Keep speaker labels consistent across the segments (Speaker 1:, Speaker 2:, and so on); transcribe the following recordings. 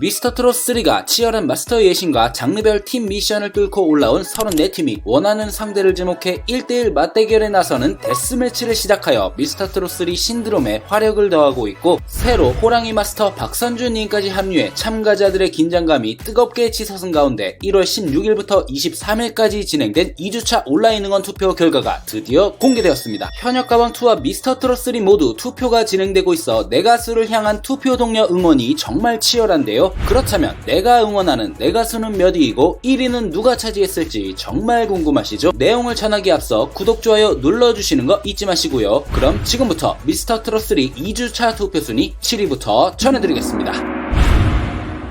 Speaker 1: 미스터 트롯 3가 치열한 마스터 예신과 장르별 팀 미션을 뚫고 올라온 34팀이 원하는 상대를 지목해 1대1 맞대결에 나서는 데스매치를 시작하여 미스터 트롯 3 신드롬에 화력을 더하고 있고 새로 호랑이 마스터 박선주님까지 합류해 참가자들의 긴장감이 뜨겁게 치솟은 가운데 1월 16일부터 23일까지 진행된 2주차 온라인 응원 투표 결과가 드디어 공개되었습니다. 현역 가왕2와 미스터 트롯 3 모두 투표가 진행되고 있어 내 가수를 향한 투표 동료 응원이 정말 치열한데요. 그렇다면 내가 응원하는 내 가 수는 몇 위이고 1위는 누가 차지했을지 정말 궁금하시죠? 내용을 전하기 앞서 구독, 좋아요 눌러주시는 거 잊지 마시고요. 그럼 지금부터 미스터 트롯 3 2주차 투표 순위 7위부터 전해드리겠습니다.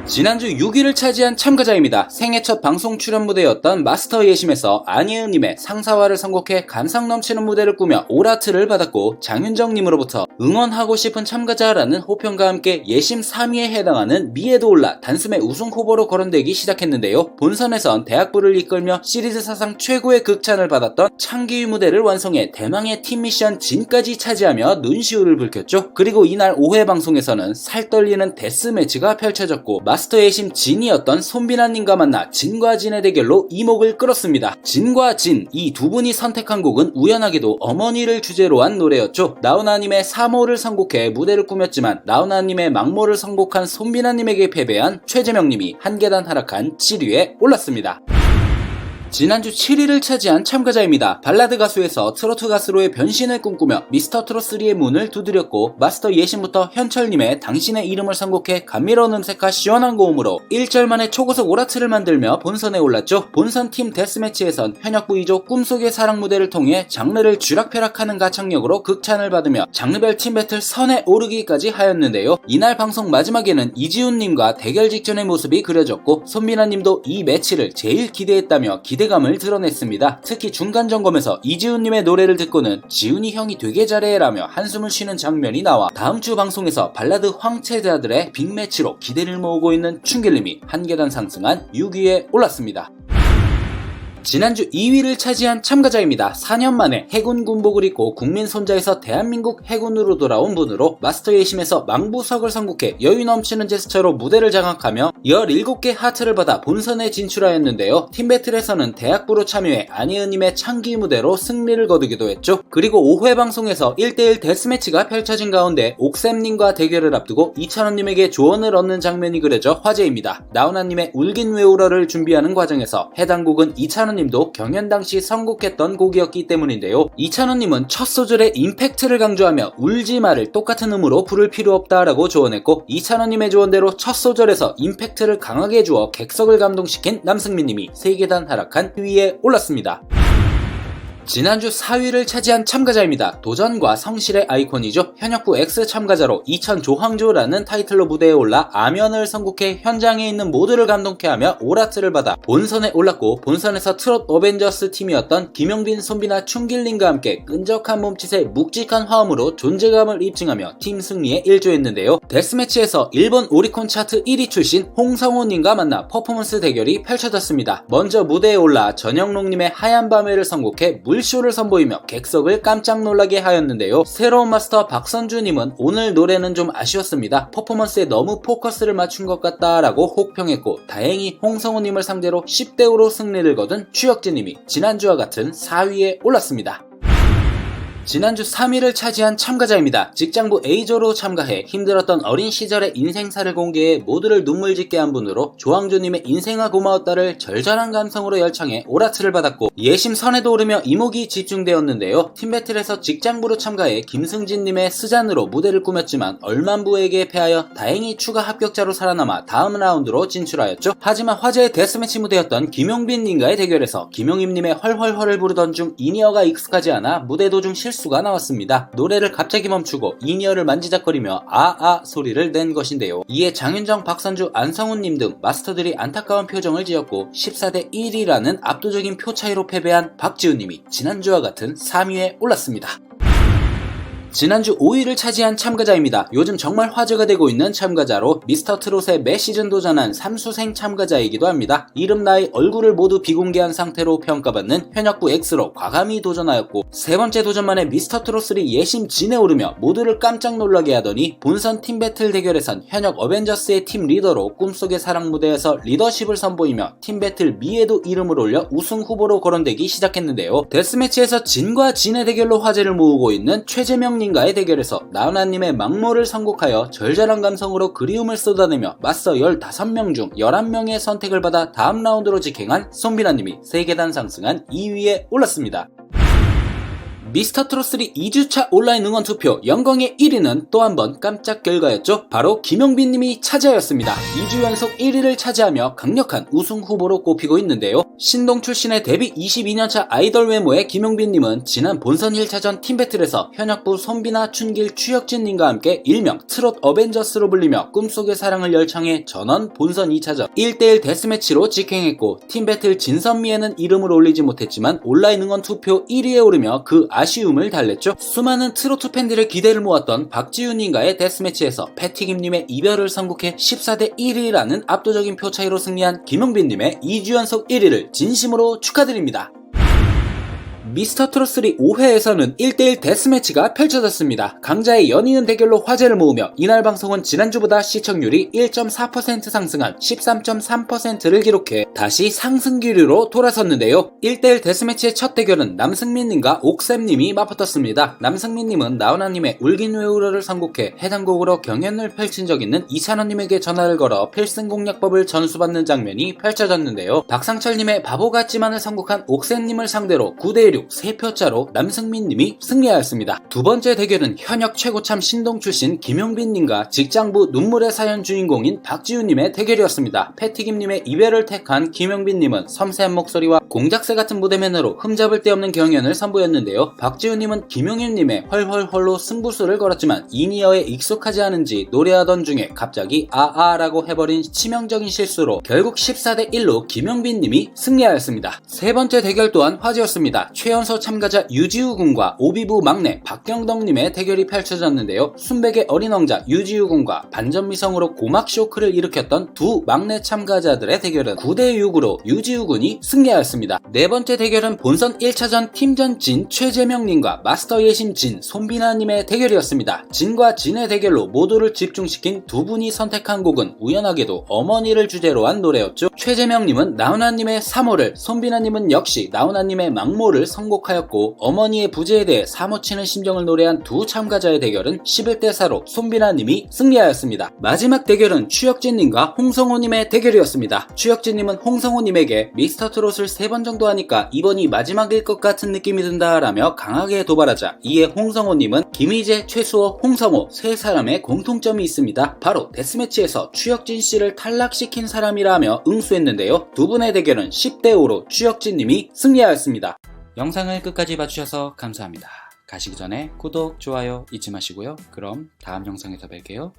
Speaker 1: 지난주 6위를 차지한 참가자입니다. 생애 첫 방송 출연 무대였던 마스터 예심에서 안예은님의 상사화를 선곡해 감성 넘치는 무대를 꾸며 오라트를 받았고 장윤정님으로부터 응원하고 싶은 참가자라는 호평과 함께 예심 3위에 해당하는 미에도 올라 단숨에 우승 후보로 거론되기 시작했는데요. 본선에선 대학부를 이끌며 시리즈 사상 최고의 극찬을 받았던 창기위 무대를 완성해 대망의 팀 미션 진까지 차지하며 눈시울을 붉혔죠. 그리고 이날 5회 방송에서는 살떨리는 데스매치가 펼쳐졌고 예심 진이었던 손비나님과 만나 진과 진의 대결로 이목을 끌었습니다. 진과 진 이 두 분이 선택한 곡은 우연하게도 어머니를 주제로 한 노래였죠. 나훈아님의 3호를 선곡해 무대를 꾸몄지만 나훈아님의 막모를 선곡한 손비나님에게 패배한 최재명님이 한 계단 하락한 7위에 올랐습니다. 지난주 7위를 차지한 참가자입니다. 발라드 가수에서 트로트 가수로의 변신을 꿈꾸며 미스터 트롯3의 문을 두드렸고 마스터 예신부터 현철님의 당신의 이름을 선곡해 감미로운 음색과 시원한 고음으로 1절 만에 초고속 오라트를 만들며 본선에 올랐죠. 본선 팀 데스매치에선 현역부 2조 꿈속의 사랑 무대를 통해 장르를 쥐락펴락하는 가창력으로 극찬을 받으며 장르별 팀 배틀 선에 오르기까지 하였는데요. 이날 방송 마지막에는 이지훈님과 대결 직전의 모습이 그려졌고 손민아님도 이 매치를 제일 기대했다며 기 기대감을 드러냈습니다. 특히 중간 점검에서 이지훈님의 노래를 듣고는 지훈이 형이 되게 잘해라며 한숨을 쉬는 장면이 나와 다음 주 방송에서 발라드 황체자들의 빅매치로 기대를 모으고 있는 춘길님이 한 계단 상승한 6위에 올랐습니다. 지난주 2위를 차지한 참가자입니다. 4년 만에 해군 군복을 입고 국민 손자에서 대한민국 해군으로 돌아온 분으로 마스터 예심에서 망부석을 선곡해 여유 넘치는 제스처로 무대를 장악하며 17개 하트를 받아 본선에 진출하였는데요. 팀배틀에서는 대학부로 참여해 안희은님의 창기 무대로 승리를 거두기도 했죠. 그리고 5회 방송에서 1대1 데스매치가 펼쳐진 가운데 옥샘님과 대결을 앞두고 이찬원님에게 조언을 얻는 장면이 그려져 화제입니다. 나훈아님의 울긴 외우러를 준비하는 과정에서 해당 곡은 이찬원 이찬원님도 경연 당시 선곡했던 곡이었기 때문인데요. 이찬원님은 첫 소절에 임팩트를 강조하며 울지 마를 똑같은 음으로 부를 필요 없다라고 조언했고 이찬원님의 조언대로 첫 소절에서 임팩트를 강하게 주어 객석을 감동시킨 남승민님이 세계단 하락한 위에 올랐습니다. 지난주 4위를 차지한 참가자입니다. 도전과 성실의 아이콘이죠. 현역부 X 참가자로 2000 조항조라는 타이틀로 무대에 올라 아면을 선곡해 현장에 있는 모두를 감동케 하며 오라트를 받아 본선에 올랐고 본선에서 트롯 어벤져스 팀이었던 김영빈, 손비나, 충길님과 함께 끈적한 몸짓에 묵직한 화음으로 존재감을 입증하며 팀 승리에 일조했는데요. 데스매치에서 일본 오리콘 차트 1위 출신 홍성호님과 만나 퍼포먼스 대결이 펼쳐졌습니다. 먼저 무대에 올라 전영록님의 하얀 밤에를 선곡해 물 물쇼를 선보이며 객석을 깜짝 놀라게 하였는데요. 새로운 마스터 박선주님은 오늘 노래는 좀 아쉬웠습니다. 퍼포먼스에 너무 포커스를 맞춘 것 같다라고 혹평했고 다행히 홍성우님을 상대로 10대5로 승리를 거둔 추혁진님이 지난주와 같은 4위에 올랐습니다. 지난주 3위를 차지한 참가자입니다. 직장부 A조로 참가해 힘들었던 어린 시절의 인생사를 공개해 모두를 눈물 짓게 한 분으로 조항조님의 인생아 고마웠다를 절절한 감성으로 열창해 오라트를 받았고 예심 선에도 오르며 이목이 집중되었는데요. 팀배틀에서 직장부로 참가해 김승진님의 스잔으로 무대를 꾸몄지만 얼만부에게 패하여 다행히 추가 합격자로 살아남아 다음 라운드로 진출하였죠. 하지만 화제의 데스매치 무대였던 김용빈님과의 대결에서 김용임님의 헐헐헐을 부르던 중 이니어가 익숙하지 않아 무대 도중 실수 실수가 나왔습니다. 노래를 갑자기 멈추고 이니어를 만지작거리며 아아 소리를 낸 것인데요. 이에 장윤정, 박선주, 안성훈님 등 마스터들이 안타까운 표정을 지었고 14대 1이라는 압도적인 표 차이로 패배한 박지훈님이 지난주와 같은 3위에 올랐습니다. 지난주 5위를 차지한 참가자입니다. 요즘 정말 화제가 되고 있는 참가자로 미스터 트롯에 매 시즌 도전한 삼수생 참가자이기도 합니다. 이름 나이 얼굴을 모두 비공개한 상태로 평가받는 현역부 X로 과감히 도전하였고 세 번째 도전만에 미스터 트롯3 예심 진에 오르며 모두를 깜짝 놀라게 하더니 본선 팀 배틀 대결에선 현역 어벤져스의 팀 리더로 꿈속의 사랑 무대에서 리더십을 선보이며 팀 배틀 미에도 이름을 올려 우승 후보로 거론되기 시작했는데요. 데스매치에서 진과 진의 대결로 화제를 모으고 있는 최재명 님과의 대결에서 나훈아님의 막모를 선곡하여 절절한 감성으로 그리움을 쏟아내며 맞서 15명 중 11명의 선택을 받아 다음 라운드로 직행한 손비라님이 3계단 상승한 2위에 올랐습니다. 미스터 트롯3 2주차 온라인 응원 투표 영광의 1위는 또 한 번 깜짝 결과였죠. 바로 김용빈 님이 차지하였습니다. 2주 연속 1위를 차지하며 강력한 우승 후보로 꼽히고 있는데요. 신동 출신의 데뷔 22년차 아이돌 외모의 김용빈 님은 지난 본선 1차전 팀배틀에서 현역부 손비나 춘길 추혁진 님과 함께 일명 트롯 어벤져스로 불리며 꿈속의 사랑을 열창해 전원 본선 2차전 1대1 데스매치로 직행했고 팀배틀 진선미에는 이름을 올리지 못했지만 온라인 응원 투표 1위에 오르며 그 아쉬움을 달랬죠. 수많은 트로트 팬들의 기대를 모았던 박지훈님과의 데스매치에서 패티김님의 이별을 선곡해 14대 1위라는 압도적인 표 차이로 승리한 김용빈님의 2주 연속 1위를 진심으로 축하드립니다. 미스터 트롯3 5회에서는 1대1 데스매치가 펼쳐졌습니다. 강자의 연이은 대결로 화제를 모으며 이날 방송은 지난주보다 시청률이 1.4% 상승한 13.3%를 기록해 다시 상승 기류로 돌아섰는데요. 1대1 데스매치의 첫 대결은 남승민님과 옥쌤님이 맞붙었습니다. 남승민님은 나훈아님의 울긴 외우러를 선곡해 해당 곡으로 경연을 펼친 적 있는 이찬원님에게 전화를 걸어 필승 공략법을 전수받는 장면이 펼쳐졌는데요. 박상철님의 바보 같지만을 선곡한 옥쌤님을 상대로 9대1 3표차로 남승민님이 승리하였습니다. 두 번째 대결은 현역 최고참 신동 출신 김용빈님과 직장부 눈물의 사연 주인공인 박지훈님의 대결이었습니다. 패티김님의 이별을 택한 김용빈님은 섬세한 목소리와 공작새 같은 무대면으로 흠잡을 데 없는 경연을 선보였는데요. 박지훈님은 김용일님의 헐헐헐로 승부수를 걸었지만 이니어에 익숙하지 않은지 노래하던 중에 갑자기 아아라고 해버린 치명적인 실수로 결국 14대 1로 김용빈님이 승리하였습니다. 세 번째 대결 또한 화제였습니다. 최 연소 참가자 유지우 군과 오비부 막내 박경덕님의 대결이 펼쳐졌는데요. 순백의 어린 왕자 유지우 군과 반전미성으로 고막 쇼크를 일으켰던 두 막내 참가자들의 대결은 9대 6으로 유지우 군이 승리하였습니다. 네 번째 대결은 본선 1차전 팀전 진 최재명님과 마스터 예심 진 손비나님의 대결이었습니다. 진과 진의 대결로 모두를 집중시킨 두 분이 선택한 곡은 우연하게도 어머니를 주제로 한 노래였죠. 최재명님은 나훈아님의 3호를, 손비나님은 역시 나훈아님의 막모를 선 곡하였고 어머니의 부재에 대해 사모치는 심정을 노래한 두 참가자의 대결은 11대 4로 손비나님이 승리하였습니다. 마지막 대결은 추혁진님과 홍성호님의 대결이었습니다. 추혁진님은 홍성호님에게 미스터 트롯을 세번 정도 하니까 이번이 마지막일 것 같은 느낌이 든다라며 강하게 도발하자 이에 홍성호님은 김희재, 최수호, 홍성호 세 사람의 공통점이 있습니다. 바로 데스매치에서 추혁진 씨를 탈락시킨 사람이라며 응수했는데요. 두 분의 대결은 10대 5로 추혁진님이 승리하였습니다. 영상을 끝까지 봐주셔서 감사합니다. 가시기 전에 구독, 좋아요 잊지 마시고요. 그럼 다음 영상에서 뵐게요.